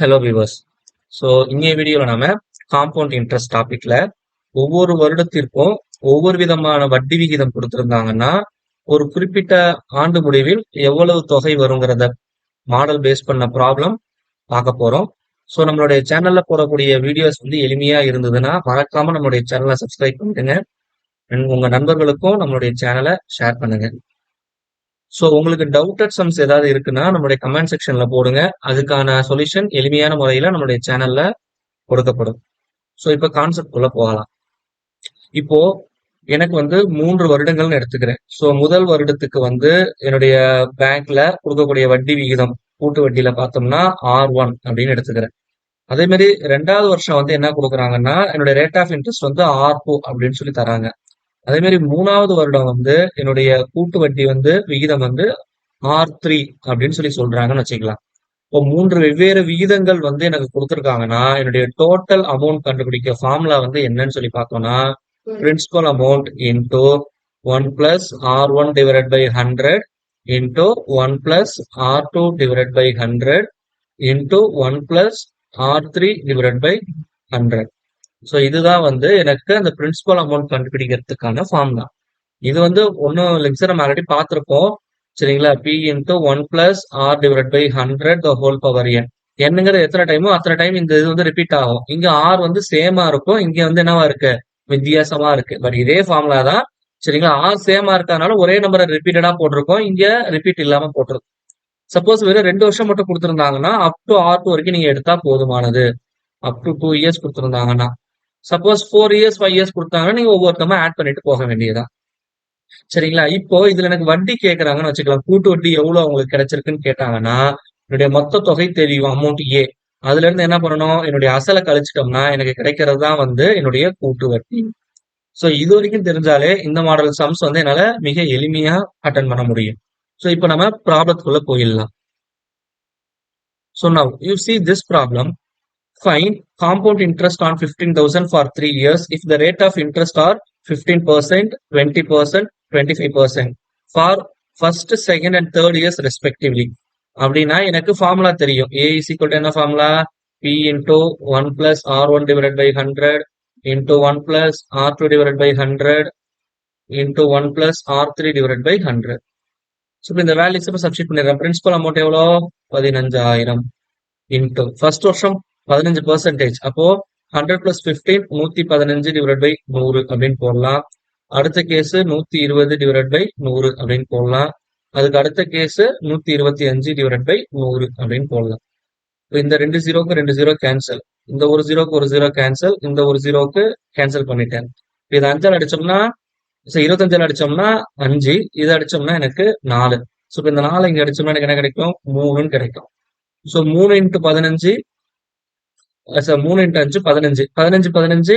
Hello viewers so இங்கே வீடியோவில் நாம காம்பவுண்ட் இன்ட்ரெஸ்ட் டாபிக்ல ஒவ்வொரு வருடத்திற்கும் ஒவ்வொரு விதமான வட்டி விகிதம் கொடுத்துருந்தாங்கன்னா ஒரு குறிப்பிட்ட ஆண்டு முடிவில் எவ்வளவு தொகை வருங்கிறத மாடல் பேஸ் பண்ண ப்ராப்ளம் பார்க்க போறோம். ஸோ நம்மளுடைய சேனல்ல போடக்கூடிய வீடியோஸ் வந்து எளிமையா இருந்ததுன்னா மறக்காம நம்மளுடைய சேனலை சப்ஸ்கிரைப் பண்ணிடுங்க உங்கள் உங்க நண்பர்களுக்கும் நம்மளுடைய சேனலை ஷேர் பண்ணுங்க. ஸோ உங்களுக்கு டவுட்டட் சம்ஸ் ஏதாவது இருக்குன்னா நம்மளுடைய கமெண்ட் செக்ஷன்ல போடுங்க. அதுக்கான சொல்யூஷன் எளிமையான முறையில நம்மளுடைய சேனல்ல கொடுக்கப்படும். ஸோ இப்போ கான்செப்ட் குள்ள போகலாம். இப்போ எனக்கு வந்து மூன்று வருடங்கள்னு எடுத்துக்கிறேன். ஸோ முதல் வருடத்துக்கு வந்து என்னுடைய பேங்க்ல கொடுக்கக்கூடிய வட்டி விகிதம் கூட்டு வட்டியில பார்த்தோம்னா ஆர் ஒன் அப்படின்னு எடுத்துக்கிறேன். அதே மாதிரி ரெண்டாவது வருஷம் வந்து என்ன கொடுக்குறாங்கன்னா என்னுடைய ரேட் ஆஃப் இன்ட்ரெஸ்ட் வந்து ஆர் டூ அப்படின்னு சொல்லி தராங்க. அதே மாதிரி மூணாவது வருடம் வந்து என்னுடைய கூட்டு வட்டி வந்து விகிதம் வந்து ஆர் த்ரீ அப்படின்னு சொல்லி சொல்றாங்கன்னு வச்சுக்கலாம். இப்போ மூன்று வெவ்வேறு விகிதங்கள் வந்து எனக்கு கொடுத்துருக்காங்கன்னா என்னுடைய டோட்டல் அமௌண்ட் கண்டுபிடிக்க ஃபார்முலா வந்து என்னன்னு சொல்லி பார்த்தோம்னா principal amount into one plus R one divide by hundred into one plus R two divide by hundred into one plus R three divide by hundred so இதுதான் வந்து எனக்கு அந்த பிரின்சிபல் அமௌண்ட் கண்டுபிடிக்கிறதுக்கான ஃபார்ம் தான். இது வந்து ஒன்றும் லெக்சர் நம்ம already பார்த்துருப்போம். சரிங்களா? P into one plus R divide by hundred the whole power N என்னங்கிறது எத்தனை டைமோ அத்தனை டைம் இந்த இது வந்து ரிப்பீட் ஆகும். இங்க ஆர் வந்து சேமா இருக்கும். இங்க வந்து என்னவா இருக்கு? வித்தியாசமா இருக்கு. பட் இதே ஃபார்முலா தான். சரிங்களா? ஆர் சேமா இருக்கறதுனால ஒரே நம்பரை ரிப்பீட்டடா போட்டிருக்கோம். இங்க ரிப்பீட் இல்லாம போட்டிருக்கும். சப்போஸ் வெறும் ரெண்டு வருஷம் மட்டும் கொடுத்துருந்தாங்கன்னா அப் டு ஆர் டூ வரைக்கும் நீங்க எடுத்தா போதுமானது. அப் டு டூ இயர்ஸ் கொடுத்துருந்தாங்கன்னா. Suppose four years five years கொடுத்தாங்கன்னா நீங்க ஒவ்வொருத்தமா ஆட் பண்ணிட்டு போக வேண்டியதா சரிங்களா? இப்போ இதுல எனக்கு வட்டி கேட்கறாங்கன்னு வச்சுக்கலாம். கூட்டு வட்டி எவ்வளவு அவங்களுக்கு கிடைச்சிருக்குன்னு கேட்டாங்கன்னா என்னுடைய மொத்த தொகை தெரியும் அமௌண்ட் ஏ அதுல இருந்து என்ன பண்ணணும்? என்னுடைய அசலை கழிச்சிட்டோம்னா எனக்கு கிடைக்கிறது தான் வந்து என்னுடைய கூட்டு வட்டி. ஸோ இது வரைக்கும் தெரிஞ்சாலே இந்த மாடல் சம்ஸ் வந்து என்னால மிக எளிமையா அட்டன் பண்ண முடியும். ஸோ இப்போ நம்ம ப்ராப்ளத்துக்குள்ள போயிடலாம். So now you see this problem Find compound interest on 15,000 for three years. If the rate of interest are 15%, 20%, 25% for first, second and third years respectively. அப்படின்னா எனக்கு ஃபார்முலா தெரியும். ஏ இஸ் ஈக்குவல் என்ன formula P into one plus R one divide by hundred into one plus R two divide by hundred into one plus R three divide by hundred so இந்த values இப்போ substitute பண்ணிடுறேன். Principal amount எவ்வளோ? பதினஞ்சாயிரம். Into first வருஷம் பதினஞ்சு percentage அப்போ hundred plus fifteen நூத்தி பதினஞ்சு டிவைட் பை நூறு அப்படின்னு போடலாம். அடுத்த கேஸ் நூத்தி இருபது டிவைட் பை நூறு அப்படின்னு போடலாம். அதுக்கு அடுத்த கேஸ் நூத்தி இருபத்தி அஞ்சு டிவைட் பை நூறு அப்படின்னு போடலாம். இந்த ரெண்டு ஜீரோக்கு ரெண்டு ஜீரோ கேன்சல் இந்த ஒரு ஜீரோக்கு ஒரு ஜீரோ கேன்சல் இந்த ஒரு ஜீரோக்கு கேன்சல் பண்ணிட்டேன். இது அஞ்சால் அடிச்சோம்னா இருபத்தஞ்சால் அடிச்சோம்னா அஞ்சு இது அடிச்சோம்னா எனக்கு நாலு. ஸோ இப்போ இந்த நாலு இங்க அடிச்சோம்னா எனக்கு என்ன கிடைக்கும்? மூணுன்னு கிடைக்கும். ஸோ மூணு இன்ட்டு பதினஞ்சு மூணு இன்ட்டு அஞ்சு பதினஞ்சு பதினஞ்சு பதினஞ்சு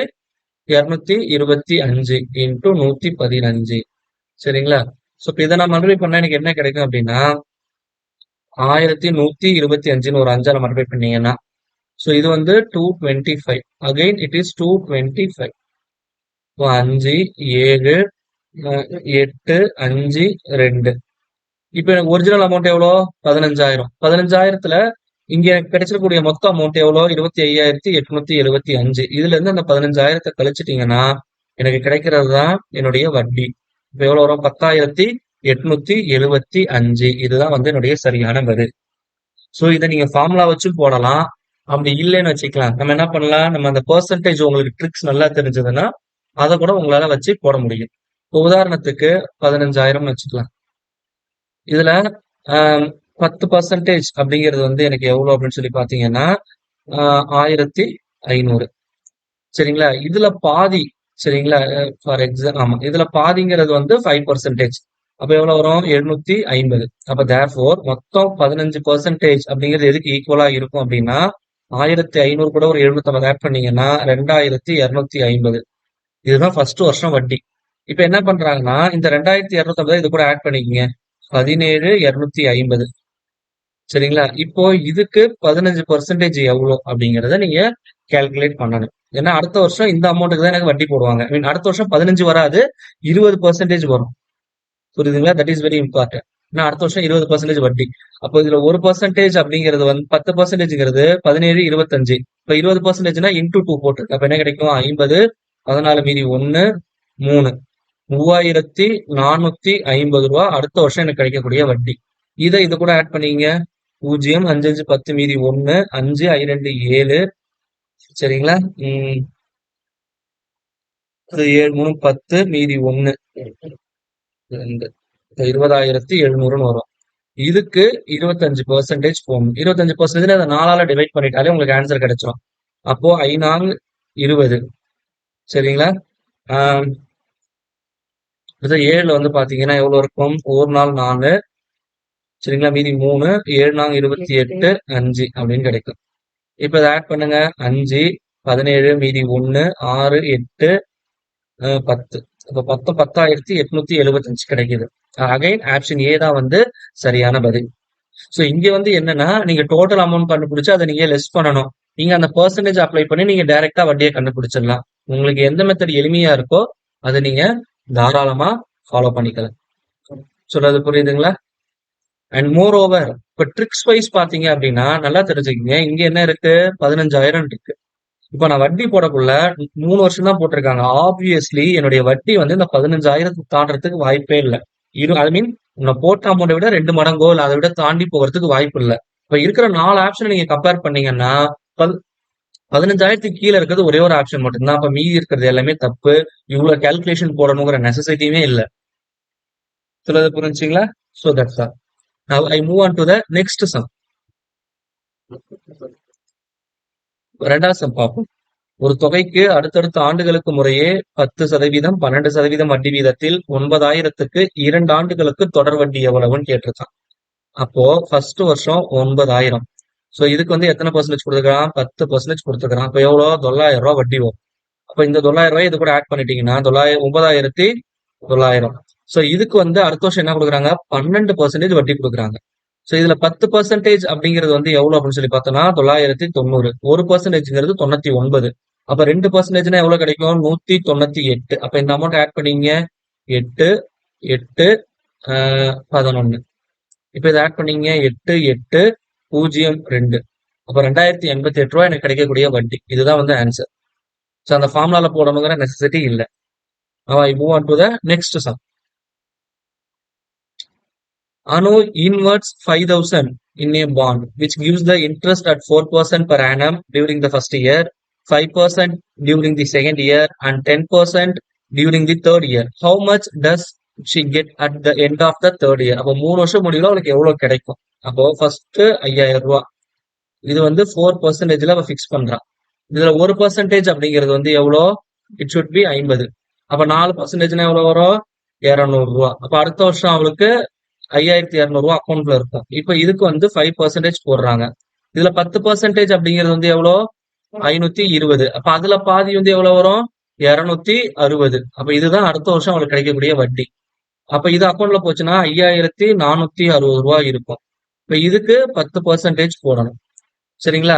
இருநூத்தி இருபத்தி அஞ்சு இன்ட்டு நூத்தி பதினஞ்சு சரிங்களா ஸோ இப்போ இதை நான் மல்டிபை பண்ணா எனக்கு என்ன கிடைக்கும் அப்படின்னா ஆயிரத்தி நூத்தி இருபத்தி அஞ்சுன்னு ஒரு அஞ்சால மல்டிபை பண்ணீங்கன்னா ஸோ இது வந்து two twenty five again it is two twenty five இப்போ அஞ்சு ஏழு எட்டு அஞ்சு ரெண்டு. இப்போ எனக்கு ஒரிஜினல் அமௌண்ட் எவ்வளோ? பதினஞ்சாயிரம். பதினஞ்சாயிரத்துல இங்க எனக்கு கிடைச்சிருக்கக்கூடிய மொத்த அமௌண்ட் எவ்வளோ? இருபத்தி ஐயாயிரத்தி எட்நூத்தி எழுபத்தி அஞ்சு. இதுல இருந்து அந்த பதினஞ்சாயிரத்தை கழிச்சிட்டீங்கன்னா எனக்கு கிடைக்கிறது தான் என்னுடைய வட்டி. இப்போ எவ்வளோ வரும்? பத்தாயிரத்தி எட்நூத்தி எழுபத்தி அஞ்சு. இதுதான் வந்து என்னுடைய சரியான பதில் ஸோ இதை நீங்க ஃபார்முலா வச்சு போடலாம். அப்படி இல்லைன்னு வச்சுக்கலாம். நம்ம என்ன பண்ணலாம்? நம்ம அந்த பெர்சன்டேஜ் உங்களுக்கு ட்ரிக்ஸ் நல்லா தெரிஞ்சதுன்னா அதை கூட உங்களால வச்சு போட முடியும். இப்போ உதாரணத்துக்கு பதினஞ்சாயிரம்னு வச்சுக்கலாம். இதுல பத்து பர்சன்டேஜ் அப்படிங்கிறது வந்து எனக்கு எவ்வளோ அப்படின்னு சொல்லி பார்த்தீங்கன்னா ஆயிரத்தி ஐநூறு. சரிங்களா? இதுல பாதி சரிங்களா? ஃபார் எக்ஸாம் ஆமா. இதுல பாதிங்கிறது வந்து ஃபைவ் பர்சன்டேஜ் அப்ப எவ்வளவு வரும்? எழுநூத்தி ஐம்பது. அப்ப தேர் ஃபோர் மொத்தம் பதினஞ்சு பர்சன்டேஜ் அப்படிங்கிறது எதுக்கு ஈக்குவலா இருக்கும் அப்படின்னா ஆயிரத்தி ஐநூறு கூட ஒரு எழுநூத்தி ஐம்பது ஆட் பண்ணீங்கன்னா ரெண்டாயிரத்தி இருநூத்தி ஐம்பது. இதுதான் ஃபர்ஸ்ட் வருஷம் வட்டி. இப்ப என்ன பண்றாங்கன்னா இந்த ரெண்டாயிரத்தி இருநூத்தி ஐம்பது இது கூட ஆட் பண்ணிக்கங்க. பதினேழு இருநூத்தி ஐம்பது. சரிங்களா? இப்போ இதுக்கு பதினஞ்சு பர்சன்டேஜ் எவ்வளோ அப்படிங்கிறத நீங்க கேல்குலேட் பண்ணணும். ஏன்னா அடுத்த வருஷம் இந்த அமௌண்ட்டுக்கு தான் எனக்கு வட்டி போடுவாங்க. மீன் அடுத்த வருஷம் பதினஞ்சு வராது இருபது பர்சன்டேஜ் வரும். புரியுதுங்களா? தட் இஸ் வெரி இம்பார்ட்டன்ட் ஏன்னா அடுத்த வருஷம் இருபது பர்சன்டேஜ் வட்டி. அப்போ இதுல ஒரு பர்சன்டேஜ் அப்படிங்கிறது வந்து பத்து பர்சன்டேஜ்ங்கிறது பதினேழு இருபத்தஞ்சு. இப்போ இருபது பர்சன்டேஜ்னா இன்டூ டூ போட்டு அப்ப என்ன கிடைக்கும்? ஐம்பது பதினாலு மீதி ஒன்னு மூணு. மூவாயிரத்தி நானூத்தி ஐம்பது ரூபா அடுத்த வருஷம் எனக்கு கிடைக்கக்கூடிய வட்டி. இதை இது கூட ஆட் பண்ணீங்க பூஜ்ஜியம் அஞ்சு அஞ்சு பத்து மீதி ஒன்னு அஞ்சு ஐ ரெண்டு ஏழு. சரிங்களா? உம் ஏழு மூணு பத்து மீதி ஒன்னு ரெண்டு. இருபதாயிரத்தி எழுநூறுன்னு வரும். இதுக்கு இருபத்தஞ்சு பர்சன்டேஜ் போகணும் இருபத்தஞ்சு பர்சன்டேஜ் அதை நாலால டிவைட் பண்ணிட்டாலே உங்களுக்கு ஆன்சர் கிடைச்சிடும் அப்போ ஐநாள் இருபது. சரிங்களா? ஏழுல வந்து பாத்தீங்கன்னா எவ்வளவு இருக்கும்? ஒரு நாள் நாலு. சரிங்களா? மீதி மூணு ஏழு நாங்க இருபத்தி எட்டு. அஞ்சு அப்படின்னு கிடைக்கும். இப்ப இதை ஆட் பண்ணுங்க. அஞ்சு பதினேழு மீதி ஒன்னு ஆறு எட்டு பத்து. அப்ப பத்து பத்தாயிரத்தி எட்நூத்தி எழுபத்தஞ்சு கிடைக்குது. அகைன் ஆப்ஷன் ஏ தான் வந்து சரியான பதில். ஸோ இங்க வந்து என்னன்னா நீங்க டோட்டல் அமௌண்ட் கண்டுபிடிச்சு அதை நீங்க லெஸ் பண்ணணும். நீங்க அந்த பர்சன்டேஜ் அப்ளை பண்ணி நீங்க டைரக்டா வட்டியை கண்டுபிடிச்சிடலாம். உங்களுக்கு எந்த மெத்தட் எளிமையா இருக்கோ அதை நீங்க தாராளமா ஃபாலோ பண்ணிக்கலாம். சொல்றது புரியுதுங்களா? அண்ட் மோர் ஓவர் இப்ப ட்ரிக்ஸ் வைஸ் பாத்தீங்க அப்படின்னா நல்லா தெரிஞ்சுக்கீங்க. இங்க என்ன இருக்கு? பதினஞ்சாயிரம் இருக்கு. இப்ப நான் வட்டி போடக்குள்ள மூணு வருஷம் தான் போட்டிருக்காங்க. ஆப்வியஸ்லி என்னுடைய வட்டி வந்து இந்த பதினஞ்சாயிரத்துக்கு தாண்டறதுக்கு வாய்ப்பே இல்லை. இரு ஐ மீன் உன்னை போட்ட அமௌண்ட்டை விட ரெண்டு மடங்கோ இல்லை அதை விட தாண்டி போகிறதுக்கு வாய்ப்பு இல்லை. இப்ப இருக்கிற நாலு ஆப்ஷனை நீங்க கம்பேர் பண்ணீங்கன்னா பதினஞ்சாயிரத்துக்கு கீழே இருக்கிறது ஒரே ஒரு ஆப்ஷன் மட்டும்தான். அப்ப மீதி இருக்கிறது எல்லாமே தப்பு. இவ்வளவு கால்குலேஷன் போடணுங்கிற நெசசிட்டியுமே இல்லை. சிலது புரிஞ்சுங்களா சோ தட்ஸ் தான் Now I move on to the next sum. ரெண்டாவது சம் பார்ப்போம். ஒரு தொகைக்கு அடுத்தடுத்த ஆண்டுகளுக்கு முறையே பத்து சதவீதம் பன்னெண்டு சதவீதம் வட்டி வீதத்தில் ஒன்பதாயிரத்துக்கு இரண்டு ஆண்டுகளுக்கு தொடர் வட்டி எவ்வளவுன்னு கேட்டிருக்கான். அப்போ ஃபர்ஸ்ட் வருஷம் ஒன்பதாயிரம். ஸோ இதுக்கு வந்து எத்தனை பர்சன்டேஜ் கொடுத்துருக்கான்? பத்து பர்சன்டேஜ் கொடுத்துருக்கான். அப்போ எவ்வளோ? தொள்ளாயிரம் ரூபாய் வட்டி வரும். அப்போ இந்த தொள்ளாயிரம் ரூபாய் இது கூட ஆட் பண்ணிட்டீங்கன்னா தொள்ளாயிரம் ஒன்பதாயிரத்தி தொள்ளாயிரம். ஸோ இதுக்கு வந்து அடுத்த வருஷம் என்ன கொடுக்குறாங்க? பன்னெண்டு பர்சன்டேஜ் வட்டி கொடுக்குறாங்க. ஸோ இதுல பத்து பர்சன்டேஜ் அப்படிங்கிறது வந்து எவ்வளவு அப்படின்னு சொல்லி பார்த்தோம்னா தொள்ளாயிரத்தி தொண்ணூறு. ஒரு பர்சன்டேஜ்ங்கிறது தொண்ணூத்தி ஒன்பது. அப்ப ரெண்டு பர்சன்டேஜ்னா எவ்வளவு கிடைக்கும்? நூத்தி தொண்ணூத்தி எட்டு. அப்ப இந்த அமௌண்ட் ஆட் பண்ணீங்க. எட்டு எட்டு பதினொன்னு. இப்ப இதை ஆட் பண்ணீங்க. எட்டு எட்டு பூஜ்ஜியம் ரெண்டு. அப்ப ரெண்டாயிரத்தி எண்பத்தி எட்டு ரூபாய் எனக்கு கிடைக்கக்கூடிய வட்டி. இதுதான் வந்து ஆன்சர் ஸோ அந்த ஃபார்முலால போடணுங்கிற நெசசிட்டி இல்லை. I move on to the next sum Ano inverts 5000 in a bond, which gives the interest at 4% per annum during the first year, 5% during the second year, and 10% during the third year. How much does she get at the end of the third year? அப்போ மூணு வருஷம் முடியல அவளுக்கு எவ்வளவு கிடைக்கும்? அப்போ first ஐயாயிரம் ரூபா. இது வந்து ஃபோர் பர்சன்டேஜ்ல அவ ஃபிக்ஸ் பண்றான் இதுல ஒரு பர்சன்டேஜ் அப்படிங்கிறது வந்து எவ்வளோ? இட் சுட் பி ஐம்பது. அப்ப நாலு பர்சன்டேஜ்னா எவ்வளவு வரும்? இரநூறு ரூபா. அப்ப அடுத்த வருஷம் அவளுக்கு ஐயாயிரத்தி இரநூறுவா அக்கௌண்ட்ல இருக்கும். இப்ப இதுக்கு வந்து ஃபைவ் பர்சன்டேஜ் போடுறாங்க. இதுல பத்து பர்சன்டேஜ் அப்படிங்கிறது வந்து எவ்வளோ? ஐநூத்தி இருபது. அப்ப அதுல பாதி வந்து எவ்வளவு வரும்? இருநூத்தி அறுபது. அப்ப இதுதான் அடுத்த வருஷம் அவங்களுக்கு கிடைக்கக்கூடிய வட்டி. அப்ப இது அக்கௌண்ட்ல போச்சுன்னா ஐயாயிரத்தி நானூத்தி அறுபது ரூபாய் இருக்கும். இப்ப இதுக்கு பத்து பர்சன்டேஜ் போடணும். சரிங்களா?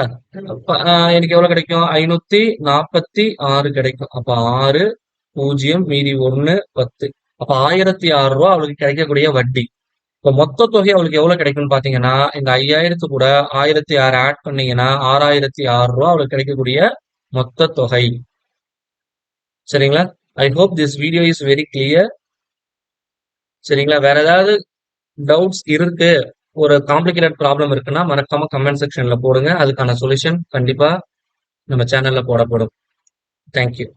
எனக்கு எவ்வளவு கிடைக்கும்? ஐநூத்தி நாற்பத்தி ஆறு கிடைக்கும். அப்ப ஆறு பூஜ்ஜியம் மீதி ஒன்னு பத்து. அப்ப ஆயிரத்தி ஆறு ரூபா அவளுக்கு கிடைக்கக்கூடிய வட்டி. இப்போ மொத்த தொகை அவளுக்கு எவ்வளவு கிடைக்கும்னு பாத்தீங்கன்னா இந்த ஐயாயிரத்து கூட ஆயிரத்தி ஆறு ஆட் பண்ணீங்கன்னா ஆறாயிரத்தி ஆறு ரூபா அவளுக்கு கிடைக்கக்கூடிய மொத்த தொகை. சரிங்களா? I hope this video is very clear சரிங்களா? வேற ஏதாவது டவுட்ஸ் இருக்கு ஒரு காம்ப்ளிகேட்டட் ப்ராப்ளம் இருக்குன்னா மறக்காம கமெண்ட் செக்ஷன்ல போடுங்க. அதுக்கான சொல்யூஷன் கண்டிப்பா நம்ம சேனல்ல போடப்படும். தேங்க்யூ